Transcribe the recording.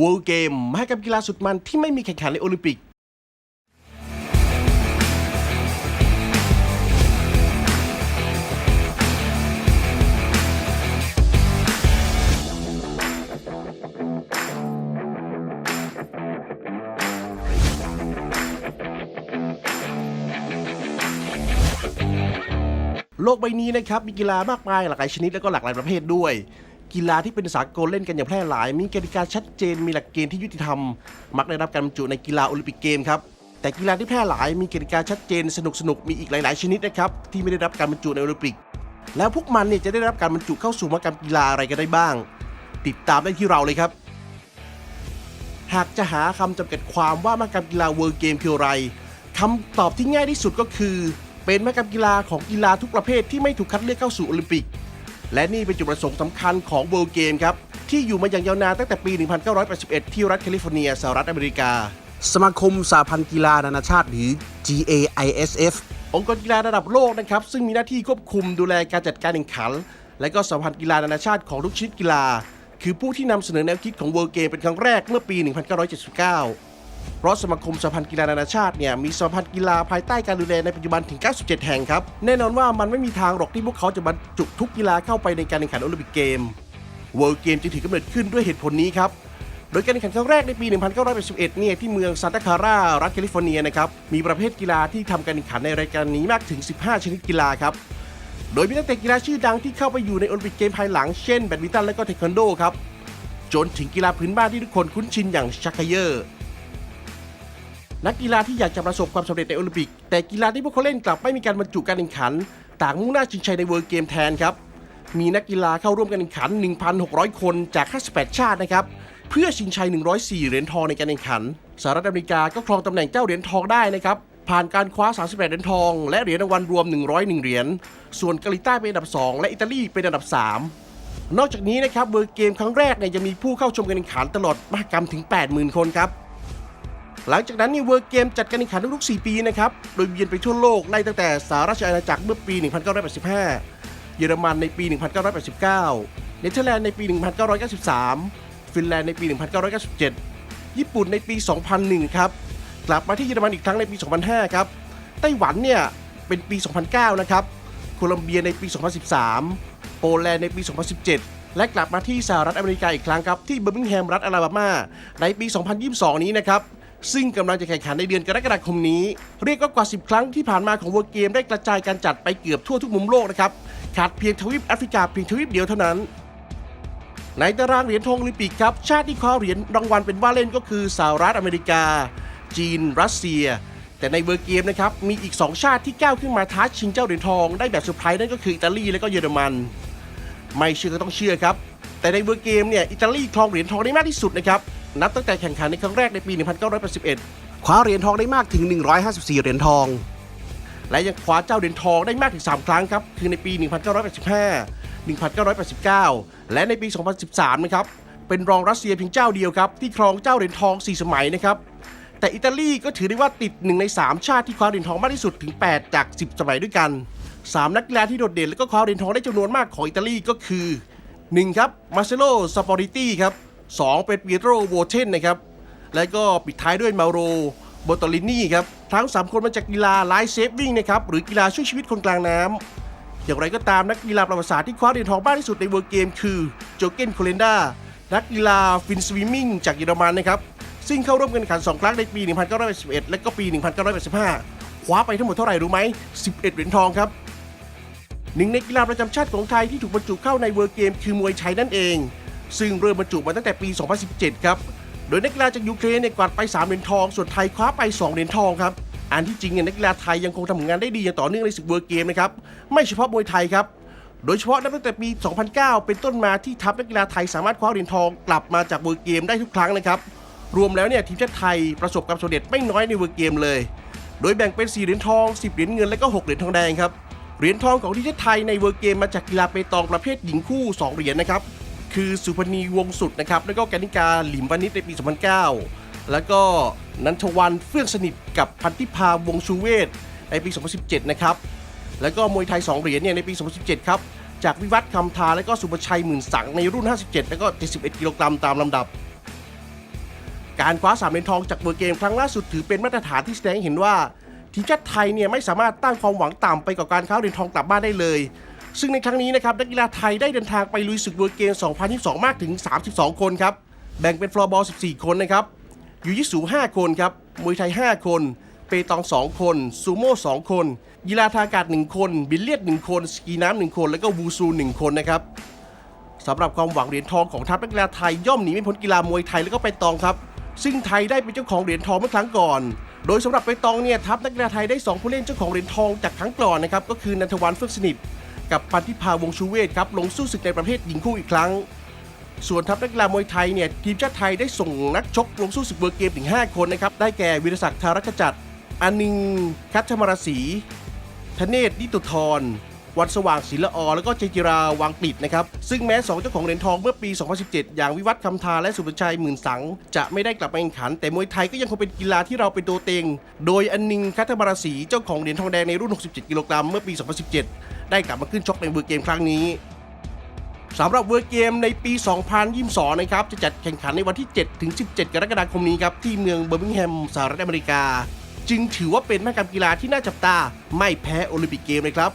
World Game มหกรรมกีฬาสุดมันที่ไม่มีแข่งขันในโอลิมปิกโลกใบนี้นะครับมีกีฬามากมายหลากหลายชนิดและก็หลากหลายประเภทด้วย กีฬาที่เป็นสากลเล่นกันอย่างแพร่หลาย มีกติกาชัดเจน มีหลักเกณฑ์ที่ยุติธรรม มักได้รับการบรรจุในกีฬาโอลิมปิกเกมครับ แต่กีฬาที่แพร่หลาย มีกติกาชัดเจน สนุกสนุกมีอีกหลาย ๆ ชนิดนะครับ ที่ไม่ได้รับการบรรจุในโอลิมปิก แล้วพวกมันเนี่ยจะได้รับการบรรจุเข้าสู่มหกรรมกีฬาอะไรกันได้บ้าง ติดตามได้ที่เราเลยครับ หากจะหาคำจำกัดความว่ามหกรรมกีฬาเวิร์เกมคืออะไรคำตอบที่ง่ายที่สุดก็คือ เป็นมหกรรมกีฬาของกีฬาทุกประเภทที่ไม่ถูกคัดเลือกเข้าสู่โอลิมปิก และนี่เป็นจุดประสงค์สำคัญของ World Game ครับ ที่อยู่มาอย่างยาวนานตั้งแต่ปี 1981 ที่รัฐแคลิฟอร์เนียสหรัฐอเมริกา สมาคมสาพันธ์กีฬานานาชาติหรือ GAISF องค์กรกีฬาระดับโลกนะครับ ซึ่งมีหน้าที่ควบคุมดูแลการจัดการแข่งขัน และก็สาพันธ์กีฬานานาชาติของทุกชนิดกีฬา คือผู้ที่นำเสนอแนวคิดของ World Game เป็นครั้งแรกเมื่อปี 1979 เพราะสมาคมสหพันธ์กีฬานานาชาติเนี่ยมีสหพันธ์กีฬาภายใต้การดูแลในปัจจุบันถึง 97 แห่งครับ แน่นอนว่ามันไม่มีทางหรอกที่พวกเขาจะบรรจุทุกกีฬาเข้าไปในการแข่งขันโอลิมปิกเกม World Game จึงถือกำเนิดขึ้นด้วยเหตุผลนี้ครับโดยการแข่งขันครั้งแรกในปี 1981 เนี่ย ที่เมืองซานตาคารารัฐแคลิฟอร์เนียนะครับ มีประเภทกีฬาที่ทำการแข่งขันในรายการนี้มากถึง 15 ชนิดกีฬาครับ โดยมีนักเตะกีฬาชื่อดังที่เข้าไปอยู่ในโอลิมปิกเกมภายหลัง เช่น แบดมินตันและก็เทควันโดครับ จนถึงกีฬาพื้นบ้านที่ทุกคนคุ้นชินอย่างชักเขยอร์ นักกีฬาที่อยากจะประสบความสำเร็จในโอลิมปิก แต่กีฬาที่พวกเขาเล่นกลับไม่มีการบรรจุการแข่งขัน ต่างมุ่งหน้าชิงชัยในเวิร์เกมแทนครับ มีนักกีฬาเข้าร่วมการแข่งขัน 1,600 คนจาก 58 ชาตินะครับ เพื่อชิงชัย 104 เหรียญทองในการแข่งขัน สหรัฐอเมริกาก็ครองตำแหน่งเจ้าเหรียญทองได้นะครับ ผ่านการคว้า 38 เหรียญทอง และเหรียญรางวัลรวม 101 เหรียญ ส่วนเกาหลีใต้เป็นอันดับ 2 และอิตาลีเป็นอันดับ 3นอกจากนี้นะครับเวิร์เกมครั้งแรกเนี่ยจะมีผู้เข้าชมการแข่งขันตลอดมหกรรมถึง 80,000 คนครับ หลังจากนั้นนี่เวิร์เกมจัดการแข่งขันทุกๆ4 ปีนะครับ โดยเวียนไปทั่วโลกไล่ตั้งแต่สหราชอาณาจักรเมื่อปี 1985 เยอรมันในปี 1989 เนเธอร์แลนด์ในปี 1993 ฟินแลนด์ในปี 1997 ญี่ปุ่นในปี 2001 ครับ กลับมาที่เยอรมันอีกครั้งในปี 2005 ครับ ไต้หวันเนี่ยเป็นปี 2009 นะครับ โคลอมเบียในปี 2013 โปแลนด์ในปี 2017 และกลับมาที่สหรัฐอเมริกาอีกครั้งครับที่เบอร์มิงแฮมรัฐอลาบามาในปี 2022 นี้นะครับ ซึ่งกำลังจะแข่งขันในเดือนกรกฎาคมนี้ เรียกว่ากว่า 10 ครั้งที่ผ่านมาของเวิร์เกมได้กระจายการจัดไปเกือบทั่วทุกมุมโลกนะครับขาดเพียงทวีปแอฟริกาเพียงทวีปเดียวเท่านั้นในตารางเหรียญทองโอลิมปิกครับ ชาติที่คว้าเหรียญรางวัลเป็นว่าเล่นก็คือสหรัฐอเมริกา จีน รัสเซีย แต่ในเวอร์เกมนะครับ มีอีก 2 ชาติที่ก้าวขึ้นมาท้าชิงเจ้าเหรียญทองได้แบบเซอร์ไพรส์นั่นก็คืออิตาลีและก็เยอรมัน ไม่เชื่อก็ต้องเชื่อครับ แต่ในเวอร์เกมเนี่ยอิตาลีครองเหรียญทองได้มากที่สุดนะครับ นับตั้งแต่แข่งขันในครั้งแรกในปี 1981 คว้าเหรียญทองได้มากถึง 154 เหรียญทอง และยังคว้าเจ้าเหรียญทองได้มากถึง 3 ครั้งครับ คือในปี 1985 1989 และในปี 2013 นะครับ เป็นรองรัสเซียเพียงเจ้าเดียวครับ ที่ครองเจ้าเหรียญทอง 4 สมัยนะครับ แต่อิตาลีก็ถือได้ว่าติด 1 ใน 3 ชาติที่คว้าเหรียญทองมากที่สุดถึง 8 จาก 10 สมัยด้วยกัน 3 นักกีฬาที่โดดเด่นและก็คว้าเหรียญทองได้จำนวนมากของอิตาลีก็คือ 1 ครับ มาเซโล ซาปอริตี้ครับ 2 เป็นเปียโตรโวเทนนะครับ และก็ปิดท้ายด้วยมาโรโบโตลินี่ครับ ทั้ง 3 คนมาจากกีฬาไลฟ์เซฟวิ่งนะครับ หรือกีฬาช่วยชีวิตคนกลางน้ำอย่างไรก็ตามนักกีฬาประวัติศาสตร์ที่คว้าเหรียญทองมากที่สุดในเวิร์เกมคือโจเกนโคเลนดานักกีฬาฟินสวิมมิ่งจากเยอรมันนะครับ ซึ่งเข้าร่วมกันแข่งขัน 2 ครั้งในปี 1981 และก็ปี 1985 คว้าไปทั้งหมดเท่าไหร่รู้ไหม 11 เหรียญทองครับหนึ่งในกีฬาประจำชาติของไทยที่ถูกบรรจุเข้าในเวิร์เกมคือมวยไทยนั่นเอง ซึ่งเริ่มบรรจุมาตั้งแต่ปี 2017 ครับ โดยนักกีฬาจากยูเครนเนี่ยกวาดไป 3 เหรียญทอง ส่วนไทยคว้าไป 2 เหรียญทองครับ อันที่จริงเนี่ยนักกีฬาไทยยังคงทำงานได้ดีอย่างต่อเนื่องในศึกเวิร์เกมนะครับ ไม่เฉพาะมวยไทยครับ โดยเฉพาะนับตั้งแต่ปี 2009 เป็นต้นมาที่ทัพนักกีฬาไทยสามารถคว้าเหรียญทองกลับมาจากเวิร์เกมได้ทุกครั้งนะครับ รวมแล้วเนี่ยทีมชาติไทยประสบความสำเร็จไม่น้อยในเวิร์เกมเลย โดยแบ่งเป็น 4 เหรียญทอง 10 เหรียญเงิน และก็ 6 เหรียญทองแดงครับ เหรียญทองของทีมชาติไทยในเวิร์เกมมาจากกีฬาเปตองประเภทหญิงคู่ 2 เหรียญนะครับ คือสุพนีวงสุดนะครับ แล้วก็กานิกาหลิมวานิชในปี 2009 แล้วก็นันทวันเฟื่องสนิทกับพันธิพาวงชูเวศในปี 2017 นะครับ แล้วก็มวยไทย 2 เหรียญเนี่ยในปี 2017 ครับ จากวิวัฒน์คำทา และก็สุประชัยหมื่นสังในรุ่น 57 แล้วก็ 71 กิโลกรัมตามลำดับ การคว้าสามเหรียญทองจากเวอร์เกมครั้งล่าสุดถือเป็นมาตรฐานที่แสดงเห็นว่าทีมชาติไทยเนี่ยไม่สามารถตั้งความหวังต่ำไปกับการคว้าเหรียญทองกลับบ้านได้เลย ซึ่งในครั้งนี้นะครับนักกีฬาไทยได้เดินทางไปลุยศึกเวอร์เกม 2022 มากถึง 32 คนครับ แบ่งเป็นฟลอร์บอล 14 คนนะครับยูยิสู5 คนครับมวยไทย 5 คน เปตอง 2 คน ซูโม่2 คนกีฬาทางอากาศ 1 คน บิลเลียด 1 คน สกีน้ำ1คน แล้วก็วูซู 1 คนนะครับสำหรับความหวังเหรียญทองของทัพนักกีฬาไทยย่อมหนีไม่พ้นกีฬามวยไทยแล้วก็ไปตองครับซึ่งไทยได้เป็นเจ้าของเหรียญทองเมื่อครั้งก่อน โดยสำหรับไปตองเนี่ยทัพนักกีฬาไทยได้ 2 ผู้เล่นเจ้าของเหรียญทองจากครั้งก่อนนะครับก็คือนันทวันเฟื่องสนิท กับปันธิพาวงชูเวศครับลงสู้ศึกในประเภทหญิงคู่อีกครั้ง ส่วนทัพนักกีฬามวยไทยเนี่ยทีมชาติไทยได้ส่งนักชกลงสู้ศึกเวอร์เกมถึง 5 คนนะครับได้แก่วิรศักดิ์ธารกจัดอนิงคัชมรศรีธเนศนิตุธรวันสว่างศิลออ แล้วก็เจจิราวังปิดนะครับ ซึ่งแม้สองเจ้าของเหรียญทองเมื่อปี 2017 อย่างวิวัฒน์คำทาและสุภชัยหมื่นสัง จะไม่ได้กลับมาแข่งขัน แต่มวยไทยก็ยังคงเป็นกีฬาที่เราเป็นตัวเต็ง โดยอันนิงคัตมราศีเจ้าของเหรียญทองแดงในรุ่น 67 กิโลกรัมเมื่อปี 2017 ได้กลับมาขึ้นชกในเวอร์เกมครั้งนี้สำหรับเวอร์เกมในปี 2022 นะครับ จะจัดแข่งขันในวันที่ 7 ถึง 17 กรกฎาคมนี้ครับ ที่เมืองเบอร์มิงแฮมสหรัฐอเมริกา จึงถือว่าเป็นมหกรรมกีฬาที่น่าจับตา ไม่แพ้โอลิมปิกเกมเลยครับ